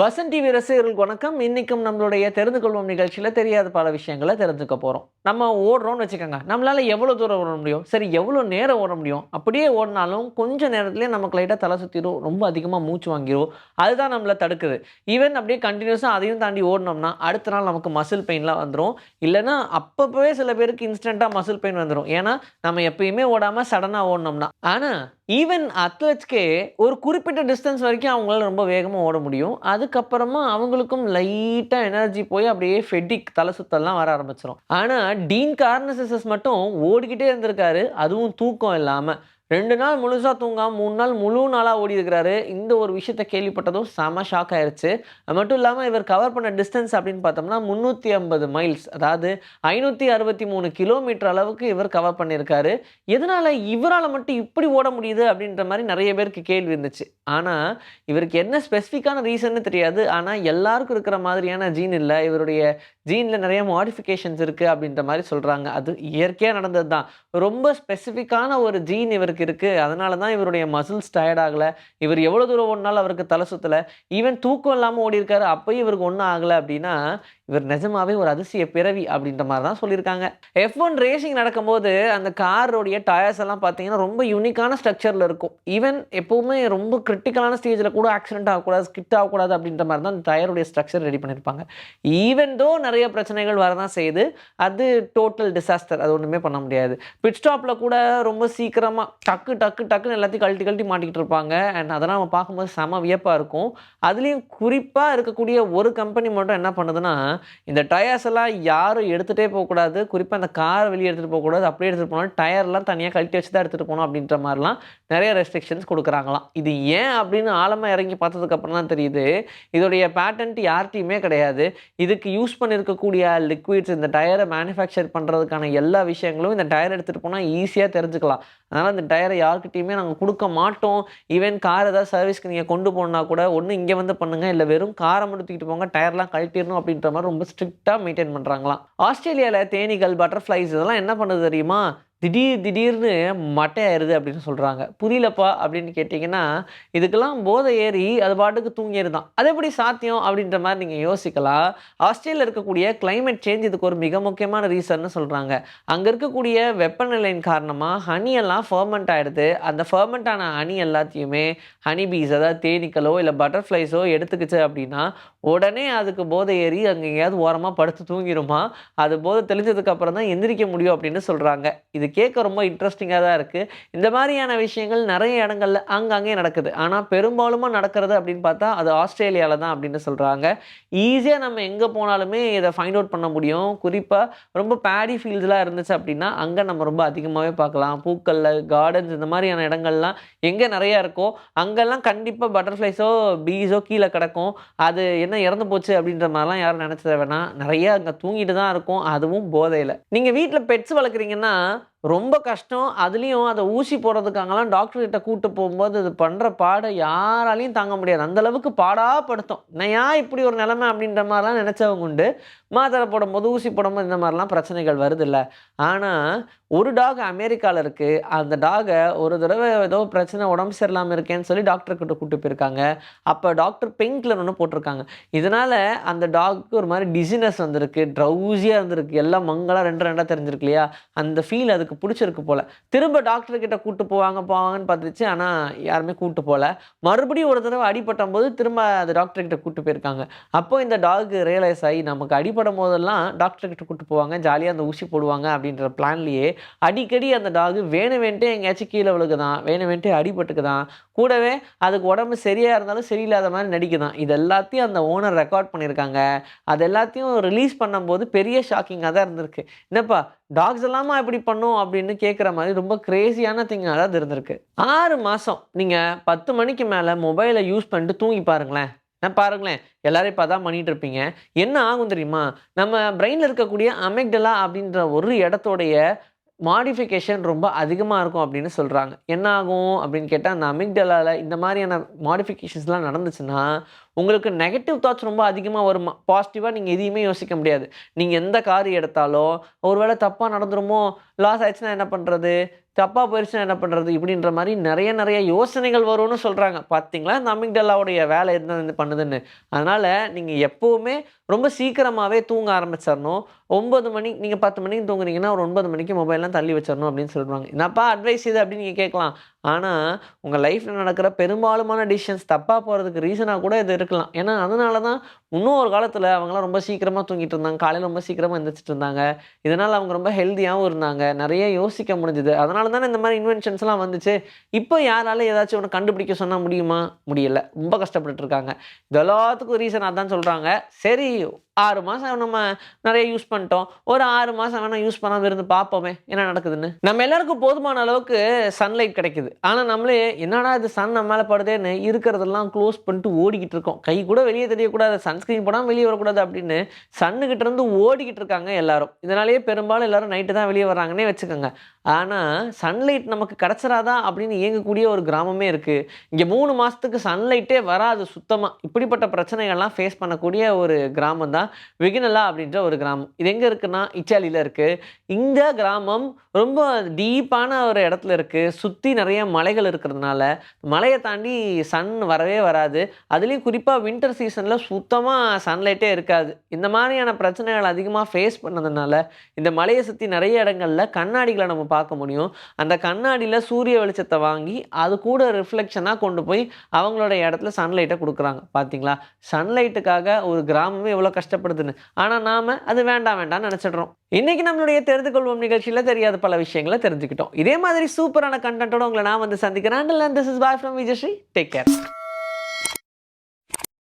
Vasanth TV ரசிகர்களுக்கு வணக்கம். இன்னைக்கும் நம்மளுடைய தெரிந்து கொள்வோம் நிகழ்ச்சியில் தெரியாத பல விஷயங்களை தெரிஞ்சுக்க போகிறோம் நம்ம ஓடுறோம்னு வச்சுக்கோங்க. நம்மளால் எவ்வளோ தூரம் ஓட முடியும்? சரி எவ்வளோ நேரம் ஓட முடியும்? அப்படியே ஓடினாலும் கொஞ்ச நேரத்துலேயே நமக்கு லைட்டாக தலை சுற்றிடும் ரொம்ப அதிகமாக மூச்சு வாங்கிடும் அதுதான் நம்மளை தடுக்குது. ஈவன் அப்படியே கண்டினியூஸாக அதையும் தாண்டி ஓடினோம்னா அடுத்த நாள் நமக்கு மசில் பெயின்லாம் வந்துடும் இல்லைன்னா அப்பப்போவே சில பேருக்கு இன்ஸ்டண்ட்டாக மசில் பெயின் வந்துடும் ஏன்னா நம்ம எப்பயுமே ஓடாமல் சடனாக ஓடினோம்னா. ஆனால் ஈவன் அத்லட்ஸ்க்கே ஒரு குறிப்பிட்ட டிஸ்டன்ஸ் வரைக்கும் அவங்களால ரொம்ப வேகமாக ஓட முடியும். அதுக்கப்புறமா அவங்களுக்கும் லைட்டாக எனர்ஜி போய் அப்படியே ஃபெட்டிக் தலை சுத்தல்லாம் வர ஆரம்பிச்சிடும் ஆனால் டீன் கார்னசஸ் மட்டும் ஓடிக்கிட்டே இருந்திருக்காரு. அதுவும் தூக்கம் இல்லாமல் ரெண்டு நாள் முழுசாக தூங்காம மூணு நாள் முழு நாளாக ஓடி இருக்கிறாரு. இந்த ஒரு விஷயத்தை கேள்விப்பட்டதும் செம ஷாக் ஆயிடுச்சு அது மட்டும் இல்லாமல் இவர் கவர் பண்ண டிஸ்டன்ஸ் அப்படின்னு பார்த்தோம்னா முந்நூற்றி ஐம்பது மைல்ஸ் அதாவது ஐநூற்றி அறுபத்தி மூணு கிலோமீட்டர் அளவுக்கு இவர் கவர் பண்ணியிருக்காரு. எதனால் இவரால் மட்டும் இப்படி ஓட முடியுது அப்படின்ற மாதிரி நிறைய பேருக்கு கேள்வி இருந்துச்சு. ஆனால் இவருக்கு என்ன ஸ்பெசிஃபிக்கான ரீசன்னு தெரியாது. ஆனால் எல்லாருக்கும் இருக்கிற மாதிரியான ஜீன் இல்லை. இவருடைய ஜீனில் நிறைய மாடிஃபிகேஷன்ஸ் இருக்குது அப்படின்ற மாதிரி சொல்கிறாங்க அது இயற்கையாக நடந்தது தான் ரொம்ப ஸ்பெசிஃபிக்கான ஒரு ஜீன் இவருக்கு இருக்குது அதனால தான் இவருடைய மசில்ஸ் டயர்ட் ஆகலை. இவர் எவ்வளோ தூரம் ஓடினாலும் அவருக்கு தலை சுற்றலை ஈவன் தூக்கம் இல்லாமல் ஓடி இருக்காரு அப்பயும் இவருக்கு ஒன்றும் ஆகலை அப்படின்னா இவர் நிஜமாவே ஒரு அதிசய பிறவி அப்படின்ற மாதிரி தான் சொல்லியிருக்காங்க. எஃப் ஒன் ரேசிங் நடக்கும்போது அந்த காரோடைய டயர்ஸ் எல்லாம் பார்த்தீங்கன்னா ரொம்ப யூனிக்கான ஸ்ட்ரக்சரில் இருக்கும். ஈவன் எப்போவுமே ரொம்ப கிரிட்டிக்கலான ஸ்டேஜில் கூட ஆக்சிடென்ட் ஆகக்கூடாது ஸ்கிட் ஆகக்கூடாது அப்படின்ற மாதிரி தான் அந்த டயருடைய ஸ்ட்ரக்சர் ரெடி பண்ணியிருப்பாங்க. ஈவன் தோ நிறைய பிரச்சனைகள் வரதான் செய்யுது அது டோட்டல் டிசாஸ்டர் அது ஒன்றுமே பண்ண முடியாது. பிட் ஸ்டாப்பில் கூட ரொம்ப சீக்கிரமாக டக்கு டக்கு டக்குன்னு எல்லாத்தையும் கழட்டி கழட்டி மாட்டிக்கிட்டு இருப்பாங்க. அண்ட் அதெல்லாம் நம்ம பார்க்கும்போது செம வியப்பாக இருக்கும். அதுலேயும் குறிப்பாக இருக்கக்கூடிய ஒரு கம்பெனி மட்டும் என்ன பண்ணுதுன்னா இந்த டயர்ஸ் எல்லாம் யாரும் எடுத்துகிட்டே போகக்கூடாது. குறிப்பாக அந்த கார் வெளியே எடுத்துகிட்டு போகக்கூடாது. அப்படியே எடுத்துகிட்டு போனால் டயர்லாம் தனியாக கழட்டி வச்சு தான் எடுத்துகிட்டு போகணும் அப்படின்ற மாதிரிலாம் நிறைய ரெஸ்ட்ரிக்ஷன்ஸ் கொடுக்குறாங்களாம். இது ஏன் அப்படின்னு ஆழமாக இறங்கி பார்த்ததுக்கப்புறம் தான் தெரியுது. இதோடைய பேட்டன்ட் யார்கிட்டையுமே கிடையாது. இதுக்கு யூஸ் பண்ணியிருக்கக்கூடிய லிக்விட்ஸ் இந்த டயரை மேனுஃபேக்சர் பண்ணுறதுக்கான எல்லா விஷயங்களும் இந்த டயர் எடுத்துகிட்டு போனால் ஈஸியாக தெரிஞ்சுக்கலாம். அதனால் இந்த டயரை யார்கிட்டையுமே நாங்கள் கொடுக்க மாட்டோம். ஈவன் கார் ஏதாவது சர்வீஸ்க்கு நீங்கள் கொண்டு போனால் கூட ஒன்று இங்கே வந்து பண்ணுங்கள் இல்லை வெறும் காரை மட்டும் தூக்கிட்டு போங்க. டயர்லாம் கழட்டிடணும் அப்படின்ற மாதிரி ரொம்ப ஸ்ட்ரிக்டாக மெயின்டைன் பண்ணுறாங்களாம் ஆஸ்திரேலியாவில் தேனீகள் பட்டர்ஃப்ளைஸ் இதெல்லாம் என்ன பண்ணுது தெரியுமா? திடீர் திடீர்னு மட்டை ஏறுது அப்படின்னு சொல்கிறாங்க புரியலப்பா அப்படின்னு கேட்டிங்கன்னா இதுக்கெல்லாம் போதை ஏறி அது பாட்டுக்கு தூங்கியிருந்தான் அது எப்படி சாத்தியம் அப்படின்ற மாதிரி நீங்கள் யோசிக்கலாம். ஆஸ்திரேலியில் இருக்கக்கூடிய கிளைமேட் சேஞ்ச் இதுக்கு ஒரு மிக முக்கியமான ரீசன்னு சொல்கிறாங்க அங்கே இருக்கக்கூடிய வெப்பநிலையின் காரணமாக ஹனி எல்லாம் ஃபர்மெண்ட் ஆகிடுது அந்த ஃபர்மெண்ட் ஆன ஹனி எல்லாத்தையுமே ஹனி பீஸ் அதாவது தேனீக்களோ இல்லை பட்டர்ஃப்ளைஸோ எடுத்துக்கிச்சு அப்படின்னா உடனே அதுக்கு போதை ஏறி அங்கே எங்கேயாவது ஓரமாக படுத்து தூங்கிடுமா அது போதை தெளிஞ்சதுக்கப்புறம் தான் எந்திரிக்க முடியும் அப்படின்னு சொல்கிறாங்க இது கேட்க ரொம்ப இன்ட்ரெஸ்டிங்காக தான் இருக்குது இந்த மாதிரியான விஷயங்கள் நிறைய இடங்கள்ல அங்கங்கே நடக்குது. ஆனால் பெரும்பாலுமாக நடக்கிறது அப்படின்னு பார்த்தா அது ஆஸ்திரேலியாவில் தான் அப்படின்னு சொல்கிறாங்க ஈஸியாக நம்ம எங்கே போனாலுமே இதை ஃபைண்ட் அவுட் பண்ண முடியும். குறிப்பாக ரொம்ப பேடி ஃபீல்ட்ஸ்லாம் இருந்துச்சு அப்படின்னா அங்கே நம்ம ரொம்ப அதிகமாகவே பார்க்கலாம். பூக்களில் கார்டன்ஸ் இந்த மாதிரியான இடங்கள்லாம் எங்கே நிறையா இருக்கோ அங்கெல்லாம் கண்டிப்பாக பட்டர்ஃப்ளைஸோ பீஸோ கீழே கிடக்கும். அது என்ன இறந்து போச்சு அப்படின்ற மாதிரிலாம் யாரும் நினச்சத வேணாம். நிறைய அங்கே தூங்கிட்டு தான் இருக்கும். அதுவும் போதையில். நீங்கள் வீட்டில் பெட்ஸ் வளர்க்குறீங்கன்னா ரொம்ப கஷ்டம். அதுலேயும் அதை ஊசி போடுறதுக்காகலாம் டாக்டர்கிட்ட கூட்டு போகும்போது அது பண்ணுற பாடை யாராலையும் தாங்க முடியாது. அந்த அளவுக்கு பாடாப்படுத்தும் நான் ஏன் இப்படி ஒரு நிலைமை அப்படின்ற மாதிரிலாம் நினச்சவங்க உண்டு. மாத்திரை போடும்போது ஊசி போடும்போது இந்த மாதிரிலாம் பிரச்சனைகள் வருது இல்லை ஆனால் ஒரு டாக் அமெரிக்காவில் இருக்குது அந்த டாகை ஒரு தடவை ஏதோ பிரச்சனை உடம்பு சரியில்லாமல் இருக்கேன்னு சொல்லி டாக்டர் கிட்ட கூட்டு போயிருக்காங்க. அப்போ டாக்டர் பெயின் கில்லர் ஒன்று போட்டிருக்காங்க. இதனால் அந்த டாக்கு ஒரு மாதிரி டிசினஸ் வந்திருக்கு. ட்ரௌசியாக இருந்திருக்கு. எல்லாம் மங்களாக ரெண்டு ரெண்டாக தெரிஞ்சிருக்கு இல்லையா? அந்த ஃபீல் அதுக்கு பிடிச்சிருக்கு போல். திரும்ப டாக்டர்கிட்ட கூப்பிட்டு போவாங்க போவாங்கன்னு பார்த்துச்சு ஆனால் யாருமே கூட்டு போகல மறுபடியும் ஒரு தடவை அடிபட்டும் போது திரும்ப அது டாக்டர் கிட்ட போயிருக்காங்க. அப்போ இந்த டாக் ரியலைஸ் ஆகி நமக்கு அடிபடும் போதெல்லாம் டாக்டர் கூப்பிட்டு போவாங்க. ஜாலியாக அந்த ஊசி போடுவாங்க அப்படின்ற பிளான்லேயே அடிக்கடி அந்த டாக் வேணும் வேண்டே எங்கேயாச்சும் கீழே விழுகுதான். வேணும் வேண்டே அடிபட்டுக்குதான். கூடவே அதுக்கு உடம்பு சரியாக இருந்தாலும் சரியில்லாத மாதிரி நடிக்குதான். இது எல்லாத்தையும் அந்த ஓனர் ரெக்கார்ட் பண்ணியிருக்காங்க. அது எல்லாத்தையும் ரிலீஸ் பண்ணும்போது பெரிய ஷாக்கிங்காக தான் இருந்திருக்கு. என்னப்பா டாக்ஸ் எல்லாமா இப்படி பண்ணும் அப்படின்னு கேட்குற மாதிரி ரொம்ப கிரேசியான திங்காக தான் இருந்திருக்கு. ஆறு மாதம் நீங்கள் பத்து மணிக்கு மேலே மொபைலை யூஸ் பண்ணிட்டு தூங்கி பாருங்களேன். நான் பாருங்களேன் எல்லாரும் இப்போ தான் பண்ணிட்டு இருப்பீங்க. என்ன ஆகும் தெரியுமா? நம்ம பிரெயினில் இருக்கக்கூடிய அமெக்டலா அப்படின்ற ஒரு இடத்தோடைய மாடிஃபிகேஷன் ரொம்ப அதிகமாக இருக்கும் அப்படின்னு சொல்கிறாங்க என்ன ஆகும் அப்படின்னு கேட்டால் அந்த அமிக்டலாவில் இந்த மாதிரியான மாடிஃபிகேஷன்ஸ்லாம் நடந்துச்சுன்னா உங்களுக்கு நெகட்டிவ் தாட்ஸ் ரொம்ப அதிகமாக வருமா? பாசிட்டிவாக நீங்கள் எதையுமே யோசிக்க முடியாது. நீங்கள் எந்த கார் எடுத்தாலும் ஒருவேளை தப்பாக நடந்துருமோ லாஸ் ஆயிடுச்சுன்னா என்ன பண்ணுறது தப்பாக போயிடுச்சுன்னா என்ன பண்ணுறது இப்படின்ற மாதிரி நிறைய நிறைய யோசனைகள் வரும்னு சொல்கிறாங்க பார்த்தீங்களா இந்த அமிக்டல்லாவுடைய வேலை என்ன பண்ணுதுன்னு. அதனால் நீங்கள் எப்போவுமே ரொம்ப சீக்கிரமாகவே தூங்க ஆரம்பிச்சிடணும். ஒம்பது மணி நீங்கள் பத்து மணிக்கு தூங்குறீங்கன்னா ஒரு ஒன்பது மணிக்கு மொபைல்லாம் தள்ளி வச்சிடணும் அப்படின்னு சொல்லுவாங்க. என்னப்பா அட்வைஸ் இது அப்படின்னு நீங்கள் கேட்கலாம். ஆனால் உங்கள் லைஃப்பில் நடக்கிற பெரும்பாலுமான டிசிஷன்ஸ் தப்பாக போகிறதுக்கு ரீசனாக கூட இது இருக்கலாம் ஏன்னா அதனால தான் இன்னும் ஒரு காலத்தில் அவங்களாம் ரொம்ப சீக்கிரமாக தூங்கிட்டு இருந்தாங்க. காலையில் ரொம்ப சீக்கிரமாக எந்திரிச்சிட்டு இருந்தாங்க. இதனால் அவங்க ரொம்ப ஹெல்த்தியாகவும் இருந்தாங்க. நிறைய யோசிக்க முடிஞ்சுது. அதனால தானே இந்த மாதிரி இன்வென்ஷன்ஸ்லாம் வந்துச்சு. இப்போ யாரால ஏதாச்சும் ஒன்று கண்டுபிடிக்க சொன்னால் முடியுமா? முடியல. ரொம்ப கஷ்டப்பட்டு இருக்காங்க இது எல்லாத்துக்கும் ரீசன் அதான் சொல்கிறாங்க சரி ஆறு மாதம் நம்ம நிறைய யூஸ் பண்ணிட்டோம். ஒரு ஆறு மாதம் வேணால் யூஸ் பண்ணாமல் இருந்து பார்ப்போமே. என்ன நடக்குதுன்னு? நம்ம எல்லாருக்கும் போதுமான அளவுக்கு சன்லைட் கிடைக்குது. ஆனால் நம்மளே என்னடா இது சன் நம்ம மேலே படுதேன்னு இருக்கிறதெல்லாம் க்ளோஸ் பண்ணிட்டு ஓடிக்கிட்டு இருக்கோம். கை கூட வெளியே தெரியக்கூடாது சன்ஸ்கிரீன் போடாமல் வெளியே வரக்கூடாது அப்படின்னு சன்னுக்கிட்ட இருந்து ஓடிக்கிட்டு இருக்காங்க எல்லாரும். இதனாலேயே பெரும்பாலும் எல்லாரும் நைட்டு தான் வெளியே வராங்கன்னே வச்சுக்கோங்க. ஆனால் சன்லைட் நமக்கு கிடச்சிராதான் அப்படின்னு இயங்கக்கூடிய ஒரு கிராமமே இருக்குது இங்கே மூணு மாதத்துக்கு சன்லைட்டே வராது சுத்தமாக இப்படிப்பட்ட பிரச்சனைகள்லாம் ஃபேஸ் பண்ணக்கூடிய ஒரு கிராமம் தான் விகினலா அப்படின்ற ஒரு கிராமம். இது எங்கே இருக்குன்னா இச்சாலியில் இருக்குது இந்த கிராமம் ரொம்ப டீப்பான ஒரு இடத்துல இருக்குது சுற்றி நிறைய மலைகள் இருக்கிறதுனால மலையை தாண்டி சன் வரவே வராது. அதுலேயும் குறிப்பாக வின்டர் சீசனில் சுத்தமாக சன்லைட்டே இருக்காது. இந்த மாதிரியான பிரச்சனைகள் அதிகமாக ஃபேஸ் பண்ணதுனால இந்த மலையை சுற்றி நிறைய இடங்களில் கண்ணாடிகளை நம்ம பார்க்க முடியும். அந்த கண்ணாடியில் சூரிய வெளிச்சத்தை வாங்கி அது கூட ரிஃப்ளெக்ஷனாக கொண்டு போய் அவங்களோட இடத்துல சன்லைட்டை கொடுக்குறாங்க. பார்த்தீங்களா சன்லைட்டுக்காக ஒரு கிராமமே எவ்வளோ கஷ்டப்படுதுன்னு. ஆனால் நாம் அது வேண்டாம் வேண்டாம்னு நினச்சிடுறோம். இன்றைக்கி நம்மளுடைய தெரிந்து கொள்வோம் நிகழ்ச்சியில் தெரியாத பல விஷயங்களை தெரிஞ்சுக்கிட்டோம். இதே மாதிரி சூப்பரான கண்டென்ட்டோட உங்களை நான் வந்து சந்திக்கிறேன். This is Bhai from Vijayasree take care